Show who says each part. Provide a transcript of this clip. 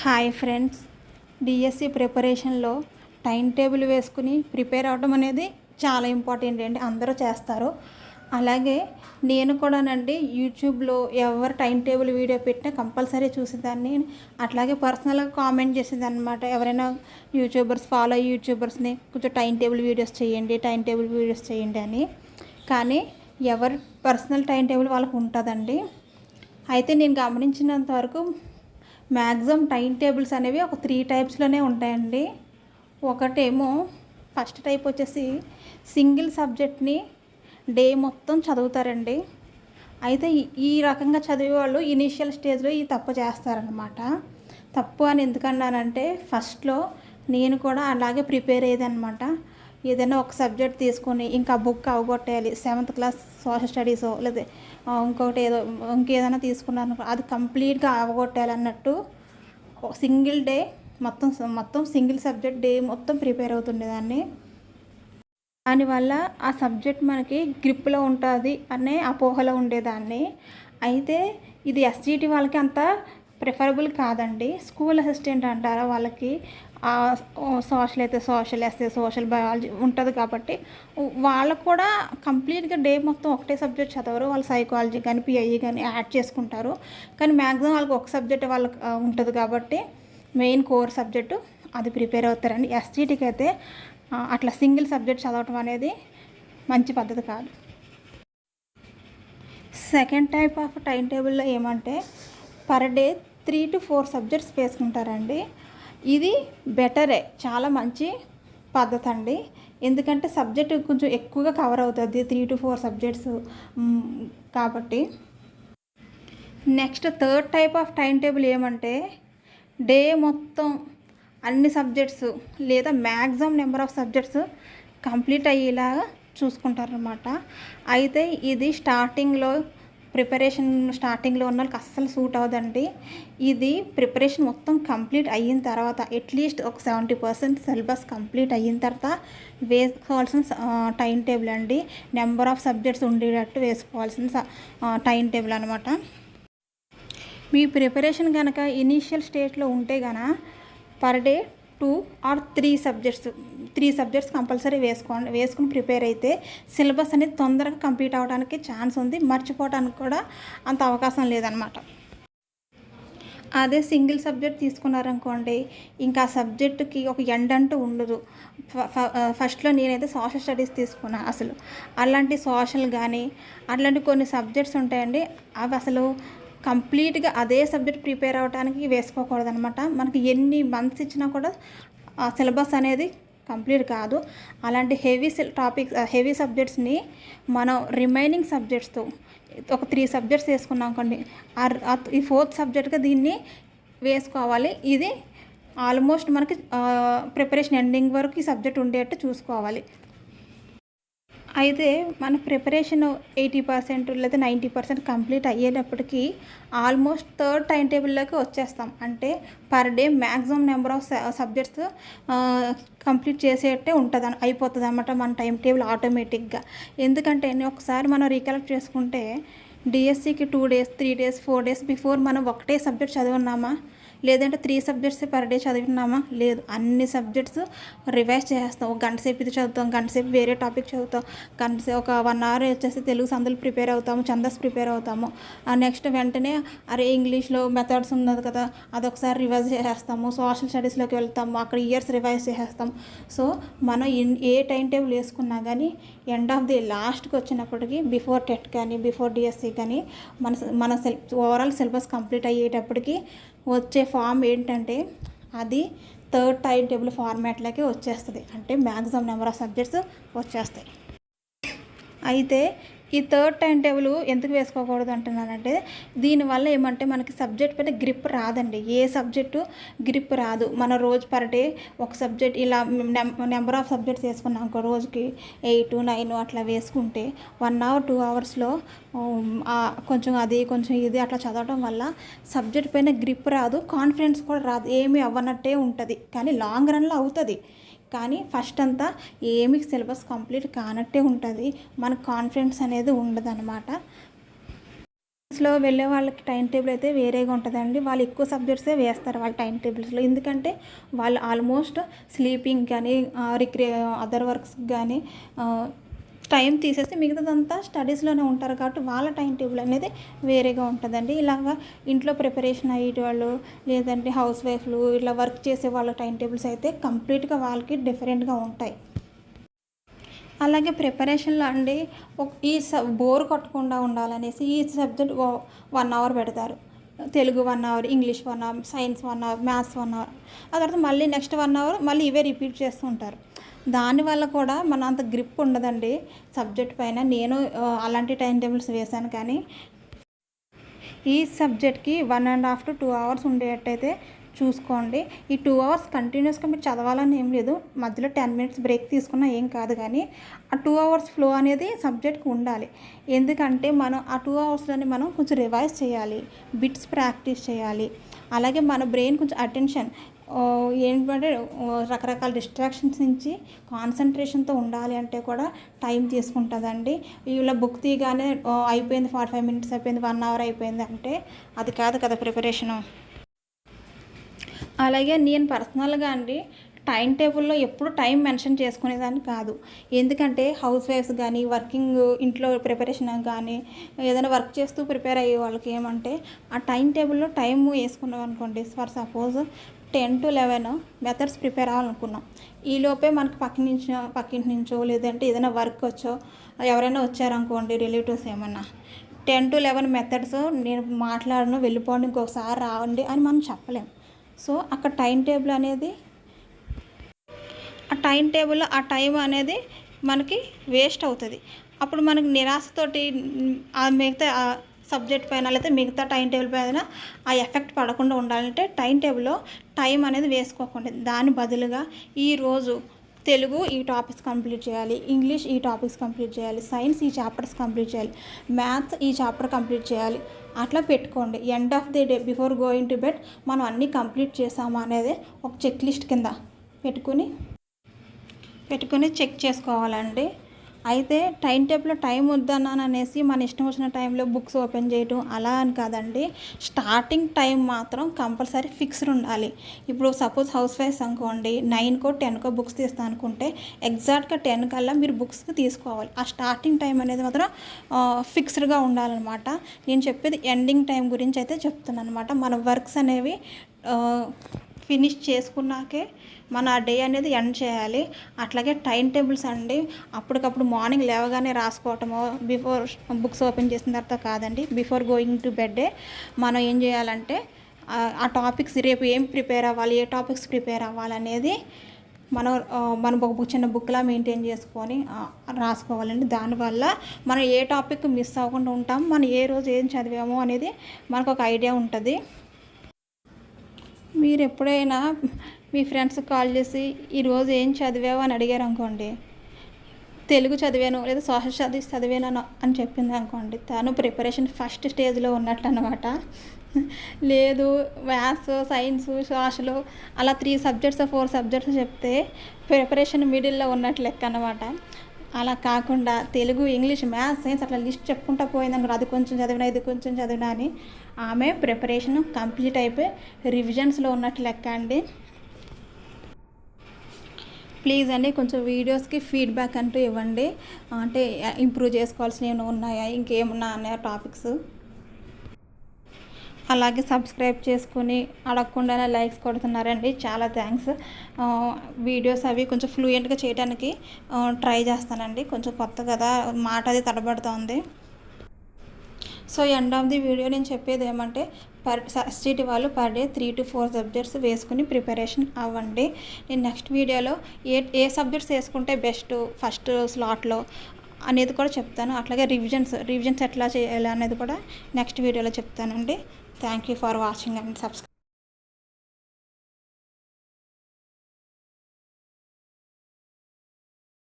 Speaker 1: Hi friends. DSC ప్రిపరేషన్లో time table వేసుకుని prepare అవ్వడం అనేది చాలా ఇంపార్టెంట్ అండి. అందరూ చేస్తారు. అలాగే నేను కూడానండి యూట్యూబ్లో ఎవరు టైం టేబుల్ వీడియో పెట్టినా కంపల్సరీ చూసేదాన్ని. అట్లాగే పర్సనల్గా కామెంట్ చేసేదాన్ని అనమాట ఎవరైనా యూట్యూబర్స్ ఫాలో అయ్యే యూట్యూబర్స్ని కొంచెం టైం టేబుల్ వీడియోస్ చేయండి టైం టేబుల్ వీడియోస్ చేయండి అని. కానీ ఎవరి పర్సనల్ టైం టేబుల్ వాళ్ళకు ఉంటుందండి. అయితే నేను గమనించినంత వరకు మ్యాక్సిమం టైం టేబుల్స్ అనేవి ఒక త్రీ టైప్స్లోనే ఉంటాయండి. ఒకటేమో ఫస్ట్ టైప్ వచ్చేసి సింగిల్ సబ్జెక్ట్ని డే మొత్తం చదువుతారండి. అయితే ఈ- రకంగా చదివే వాళ్ళు ఇనీషియల్ స్టేజ్లో ఈ తప్పు చేస్తారనమాట తప్పు అని ఎందుకన్నానంటే ఫస్ట్లో నేను కూడా అలాగే ప్రిపేర్ అయ్యేదన్నమాట. ఏదైనా ఒక సబ్జెక్ట్ తీసుకొని ఇంకా బుక్ అవగొట్టేయాలి సెవెంత్ క్లాస్ సోషల్ స్టడీసో లేదా ఇంకొకటి ఏదో ఇంకేదైనా తీసుకున్నాను అది కంప్లీట్గా అవగొట్టాలి అన్నట్టు సింగిల్ డే మొత్తం మొత్తం సింగిల్ సబ్జెక్ట్ డే మొత్తం ప్రిపేర్ అవుతుండేదాన్ని. దానివల్ల ఆ సబ్జెక్ట్ మనకి గ్రిప్లో ఉంటుంది అనే అపోహలో ఉండేదాన్ని. అయితే ఇది ఎస్జిటి వాళ్ళకి అంత ప్రిఫరబుల్ కాదండి. స్కూల్ అసిస్టెంట్ అంటారా వాళ్ళకి. సోషల్ అయితే సోషల్ ఎస్ఏ సోషల్ బయాలజీ ఉంటుంది కాబట్టి వాళ్ళకు కూడా కంప్లీట్గా డే మొత్తం ఒకటే సబ్జెక్ట్ చదవరు. వాళ్ళు సైకాలజీ కానీ పిఐఈ కానీ యాడ్ చేసుకుంటారు. కానీ మ్యాక్సిమం వాళ్ళకి ఒక సబ్జెక్ట్ వాళ్ళకి ఉంటుంది కాబట్టి మెయిన్ కోర్ సబ్జెక్టు అది ప్రిపేర్ అవుతారండి. ఎస్జీటీకి అయితే అట్లా సింగిల్ సబ్జెక్ట్ చదవటం అనేది మంచి పద్ధతి కాదు. సెకండ్ టైప్ ఆఫ్ టైం టేబుల్లో ఏమంటే per day three to four subjects వేసుకుంటారండి. ఇది బెటరే చాలా మంచి పద్ధతి అండి ఎందుకంటే సబ్జెక్ట్ కొంచెం ఎక్కువగా కవర్ అవుతుంది త్రీ టు ఫోర్ సబ్జెక్ట్స్ కాబట్టి. Next third type of time table ఏమంటే డే మొత్తం అన్ని సబ్జెక్ట్స్ లేదా maximum number of subjects complete అయ్యేలాగా చూసుకుంటారనమాట అయితే ఇది స్టార్టింగ్లో ప్రిపరేషన్ స్టార్టింగ్లో ఉన్న వాళ్ళకి అస్సలు సూట్ అవ్వదండి. ఇది ప్రిపరేషన్ మొత్తం కంప్లీట్ అయిన తర్వాత అట్లీస్ట్ ఒక సెవెంటీ పర్సెంట్ సిలబస్ కంప్లీట్ అయిన తర్వాత వేసుకోవాల్సిన టైం టేబుల్ అండి. నెంబర్ ఆఫ్ సబ్జెక్ట్స్ ఉండేటట్టు వేసుకోవాల్సిన టైం టేబుల్ అనమాట మీ ప్రిపరేషన్ కనుక ఇనీషియల్ స్టేజ్లో ఉంటే గన per day two or three subjects three subjects compulsory వేసుకోండి వేసుకుని ప్రిపేర్ అయితే సిలబస్ అనేది తొందరగా కంప్లీట్ అవ్వడానికి ఛాన్స్ ఉంది. మర్చిపోవడానికి కూడా అంత అవకాశం లేదనమాట. అదే సింగిల్ సబ్జెక్ట్ తీసుకున్నారనుకోండి ఇంకా ఆ సబ్జెక్టుకి ఒక ఎండ్ అంటూ ఉండదు. ఫ- ఫ- ఫస్ట్లో నేనైతే సోషల్ స్టడీస్ తీసుకున్నాను అసలు. అలాంటి సోషల్ కానీ అట్లాంటి కొన్ని సబ్జెక్ట్స్ ఉంటాయండి అవి అసలు కంప్లీట్గా అదే సబ్జెక్ట్ ప్రిపేర్ అవ్వడానికి వేసుకోకూడదు అనమాట మనకి ఎన్ని మంత్స్ ఇచ్చినా కూడా ఆ సిలబస్ అనేది కంప్లీట్ కాదు. అలాంటి హెవీ టాపిక్స్ హెవీ సబ్జెక్ట్స్ని మనం రిమైనింగ్ సబ్జెక్ట్స్తో ఒక త్రీ సబ్జెక్ట్స్ వేసుకున్నాం అనుకోండి ఈ ఫోర్త్ సబ్జెక్ట్గా దీన్ని వేసుకోవాలి. ఇది ఆల్మోస్ట్ మనకి ప్రిపరేషన్ ఎండింగ్ వరకు ఈ సబ్జెక్ట్ ఉండేటట్టు చూసుకోవాలి. అయితే మన ప్రిపరేషన్ ఎయిటీ పర్సెంట్ లేదా నైంటీ పర్సెంట్ కంప్లీట్ అయ్యేటప్పటికి ఆల్మోస్ట్ థర్డ్ టైం టేబుల్లోకి వచ్చేస్తాం. అంటే per day maximum number of subjects complete చేసేటే ఉంటుంది అయిపోతుంది అనమాట మన టైం టేబుల్ ఆటోమేటిక్గా ఎందుకంటే ఒకసారి మనం రీకలెక్ట్ చేసుకుంటే డిఎస్సికి two days three days four days before మనం ఒకటే సబ్జెక్ట్ చదువున్నామా? లేదంటే త్రీ సబ్జెక్ట్స్ పర్ డే చదివినామా? లేదు. అన్ని సబ్జెక్ట్స్ రివైజ్ చేస్తాం ఒక గంట సేపు ఇది చదువుతాం గంట సేపు వేరే టాపిక్ చదువుతాం గంట సేపు ఒక వన్ అవర్ వచ్చేసి తెలుగు సందులు ప్రిపేర్ అవుతాము ఛందస్ ప్రిపేర్ అవుతాము. నెక్స్ట్ వెంటనే అరే ఇంగ్లీష్లో మెథడ్స్ ఉన్నది కదా అదొకసారి రివైజ్ చేసేస్తాము. సోషల్ స్టడీస్లోకి వెళ్తాము అక్కడ ఇయర్స్ రివైజ్ చేసేస్తాం సో మనం ఇన్- ఏ టైం టేబుల్ వేసుకున్నా కానీ ఎండ్ ఆఫ్ ది లాస్ట్కి వచ్చినప్పటికీ బిఫోర్ టెట్ కానీ బిఫోర్ డిఎస్సి కానీ మన మన సెల్ ఓవరాల్ సిలబస్ కంప్లీట్ అయ్యేటప్పటికి వచ్చే ఫామ్ ఏంటంటే అది థర్డ్ టైం టేబుల్ ఫార్మాట్లోకి వచ్చేస్తుంది. అంటే మ్యాక్సిమం నెంబర్ ఆఫ్ సబ్జెక్ట్స్ వచ్చేస్తాయి. అయితే ఈ థర్డ్ టైం టేబుల్ ఎందుకు వేసుకోకూడదు అంటున్నానంటే దీనివల్ల ఏమంటే మనకి సబ్జెక్ట్ పైన గ్రిప్ రాదండి. ఏ సబ్జెక్టు గ్రిప్ రాదు. మన రోజు పర్ డే ఒక సబ్జెక్ట్ ఇలా నెంబర్ ఆఫ్ సబ్జెక్ట్స్ వేసుకున్నాం ఒక రోజుకి ఎయిట్ నైన్ అట్లా వేసుకుంటే వన్ అవర్ టూ అవర్స్లో కొంచెం అది కొంచెం ఇది అట్లా చదవడం వల్ల సబ్జెక్ట్ పైన గ్రిప్ రాదు కాన్ఫిడెన్స్ కూడా రాదు. ఏమీ అవ్వనట్టే ఉంటుంది. కానీ లాంగ్ రన్లో అవుతుంది. కానీ ఫస్ట్ అంతా ఏమి సిలబస్ కంప్లీట్ కానట్టే ఉంటుంది. మనకు కాన్ఫిడెన్స్ అనేది ఉండదు లో వెళ్ళే వాళ్ళకి టైం టేబుల్ అయితే వేరేగా ఉంటుందండి. వాళ్ళు ఎక్కువ సబ్జెక్ట్సే వేస్తారు వాళ్ళ టైం టేబుల్స్లో. ఎందుకంటే వాళ్ళు ఆల్మోస్ట్ స్లీపింగ్ కానీ రిక్రే అదర్ వర్క్స్ కానీ టైం తీసేసి మిగతాదంతా స్టడీస్లోనే ఉంటారు కాబట్టి వాళ్ళ టైం టేబుల్ అనేది వేరేగా ఉంటుందండి. ఇలాగా ఇంట్లో ప్రిపరేషన్ అయ్యే వాళ్ళు లేదంటే హౌస్ వైఫ్లు ఇట్లా వర్క్ చేసే వాళ్ళ టైం టేబుల్స్ అయితే కంప్లీట్గా వాళ్ళకి డిఫరెంట్గా ఉంటాయి. అలాగే ప్రిపరేషన్లో అండి ఈ సబ్ బోర్ కొట్టకుండా ఉండాలనేసి ఈ సబ్జెక్ట్ వన్ అవర్ పెడతారు. Telugu one hour English one hour science one hour maths one hour. ఆ తర్వాత మళ్ళీ నెక్స్ట్ వన్ అవర్ మళ్ళీ ఇవే రిపీట్ చేస్తూ ఉంటారు. దానివల్ల కూడా మన అంత గ్రిప్ ఉండదండి. సబ్జెక్ట్ పైన నేను అలాంటి టైం టేబుల్స్ వేశాను కానీ ఈ సబ్జెక్ట్కి one and half to two hours ఉండేటట్టయితే చూసుకోండి. ఈ టూ అవర్స్ కంటిన్యూస్గా మీరు చదవాలని ఏం లేదు. మధ్యలో టెన్ మినిట్స్ బ్రేక్ తీసుకున్నా ఏం కాదు కానీ ఆ టూ అవర్స్ ఫ్లో అనేది సబ్జెక్ట్కి ఉండాలి. ఎందుకంటే మనం ఆ టూ అవర్స్లోనే మనం కొంచెం రివైజ్ చేయాలి. బిట్స్ ప్రాక్టీస్ చేయాలి. అలాగే మన బ్రెయిన్ కొంచెం అటెన్షన్ ఏంటంటే రకరకాల డిస్ట్రాక్షన్స్ నుంచి కాన్సన్ట్రేషన్తో ఉండాలి అంటే కూడా టైం తీసుకుంటుందండి. ఇలా బుక్ తీయగానే అయిపోయింది ఫార్టీ ఫైవ్ మినిట్స్ అయిపోయింది వన్ అవర్ అయిపోయింది అంటే అది కాదు కదా ప్రిపరేషను అలాగే నేను పర్సనల్గా అండి టైం టేబుల్లో ఎప్పుడు టైం మెన్షన్ చేసుకునేదాన్ని కాదు. ఎందుకంటే హౌస్ వైఫ్స్ కానీ వర్కింగ్ ఇంట్లో ప్రిపరేషన్ కానీ ఏదైనా వర్క్ చేస్తూ ప్రిపేర్ అయ్యే వాళ్ళకి ఏమంటే ఆ టైం టేబుల్లో టైం వేసుకున్నాం అనుకోండి for suppose ten to eleven methods prepare అవ్వాలనుకున్నాం. ఈ లోపే మనకి పక్క నుంచి పక్కింటి నుంచో లేదంటే ఏదైనా వర్క్ వచ్చో ఎవరైనా వచ్చారనుకోండి రిలేటివ్స్ ఏమన్నా. టెన్ టు లెవెన్ మెథడ్స్ నేను మాట్లాడను వెళ్ళిపోండి ఇంకొకసారి రావండి అని మనం చెప్పలేం. సో అక్కడ టైం టేబుల్ అనేది ఆ టైం టేబుల్ ఆ టైం అనేది మనకి వేస్ట్ అవుతుంది. అప్పుడు మనకి నిరాశతోటి ఆ మిగతా సబ్జెక్ట్ పైన లేకపోతే మిగతా టైం టేబుల్ పైన ఆ ఎఫెక్ట్ పడకుండా ఉండాలంటే టైం టేబుల్లో టైం అనేది వేసుకోకండి. దాని బదులుగా ఈరోజు తెలుగు ఈ టాపిక్స్ కంప్లీట్ చేయాలి ఇంగ్లీష్ ఈ టాపిక్స్ కంప్లీట్ చేయాలి సైన్స్ ఈ చాప్టర్స్ కంప్లీట్ చేయాలి మ్యాథ్స్ ఈ చాప్టర్ కంప్లీట్ చేయాలి. అట్లా పెట్టుకోండి. End of the day before going to bed మనం అన్నీ కంప్లీట్ చేసామా అనేది ఒక చెక్ లిస్ట్ కింద పెట్టుకుని పెట్టుకుని చెక్ చేసుకోవాలండి. అయితే టైం టేబుల్లో టైం వద్దన్నాను అనేసి మన ఇష్టం వచ్చిన టైంలో బుక్స్ ఓపెన్ చేయటం అలా అని కాదండి. స్టార్టింగ్ టైం మాత్రం కంపల్సరీ ఫిక్స్డ్ ఉండాలి. ఇప్పుడు సపోజ్ హౌస్ వైఫ్ అనుకోండి నైన్కో టెన్కో బుక్స్ తీస్తా అనుకుంటే ఎగ్జాక్ట్గా టెన్ కల్లా మీరు బుక్స్కి తీసుకోవాలి. ఆ స్టార్టింగ్ టైం అనేది మాత్రం ఫిక్స్డ్గా ఉండాలన్నమాట. నేను చెప్పేది ఎండింగ్ టైం గురించి అయితే చెప్తున్నాను అనమాట మన వర్క్స్ అనేవి ఫినిష్ చేసుకున్నాకే మన డే అనేది ఎండ్ చేయాలి. అట్లాగే టైం టేబుల్స్ అండి. అప్పటికప్పుడు మార్నింగ్ లేవగానే రాసుకోవటమో బిఫోర్ బుక్స్ ఓపెన్ చేసిన తర్వాత కాదండి బిఫోర్ గోయింగ్ టు బెడ్డే మనం ఏం చేయాలంటే ఆ- టాపిక్స్ రేపు ఏం ప్రిపేర్ అవ్వాలి ఏ టాపిక్స్ ప్రిపేర్ అవ్వాలనేది మనం మనం ఒక చిన్న బుక్లా మెయింటైన్ చేసుకొని రాసుకోవాలండి. దానివల్ల మనం ఏ టాపిక్ మిస్ అవ్వకుండా ఉంటాం. మనం ఏ రోజు ఏం చదివామో అనేది మనకు ఒక ఐడియా ఉంటుంది. మీరు ఎప్పుడైనా మీ ఫ్రెండ్స్ కాల్ చేసి ఈరోజు ఏం చదివావు అని అడిగారు అనుకోండి. తెలుగు చదివాను లేదా సోషల్ స్టడీస్ చదివాను అని- చెప్పింది అనుకోండి. తను ప్రిపరేషన్ ఫస్ట్ స్టేజ్లో ఉన్నట్టు అనమాట లేదు మ్యాథ్స్ సైన్స్ సోషల్ అలా త్రీ సబ్జెక్ట్స్ ఫోర్ సబ్జెక్ట్స్ చెప్తే ప్రిపరేషన్ మిడిల్లో ఉన్నట్లు లెక్క అనమాట అలా కాకుండా తెలుగు ఇంగ్లీష్ మ్యాథ్స్ సైన్స్ అట్లా లిస్ట్ చెప్పుకుంటా పోయిందనుకో అది కొంచెం చదివినా ఇది కొంచెం చదివినా అని ఆమె ప్రిపరేషన్ కంప్లీట్ అయిపోయి రివిజన్స్లో ఉన్నట్టు లెక్క అండి. ప్లీజ్ అండి కొంచెం వీడియోస్కి ఫీడ్బ్యాక్ అంటూ ఇవ్వండి. అంటే ఇంప్రూవ్ చేసుకోవాల్సినవి ఉన్నాయా? ఇంకేమున్నా ఉన్నాయా టాపిక్స్? అలాగే సబ్స్క్రైబ్ చేసుకుని అడగకుండానే లైక్స్ కొడుతున్నారండి. చాలా థ్యాంక్స్. వీడియోస్ అవి కొంచెం ఫ్లూయెంట్గా చేయడానికి ట్రై చేస్తానండి. కొంచెం కొత్త కదా మాట అది తడబడుతోంది. So end of the video నేను చెప్పేది ఏమంటే పర్ ఎస్టీటీ వాళ్ళు per day three to four subjects వేసుకుని ప్రిపరేషన్ అవ్వండి. నేను నెక్స్ట్ వీడియోలో ఏ ఏ సబ్జెక్ట్స్ వేసుకుంటే బెస్ట్ ఫస్ట్ స్లాట్లో అనేది కూడా చెప్తాను. అట్లాగే రివిజన్స్ రివిజన్స్ ఎట్లా చేయాలి అనేది కూడా నెక్స్ట్ వీడియోలో చెప్తానండి. Thank you for watching and subscribe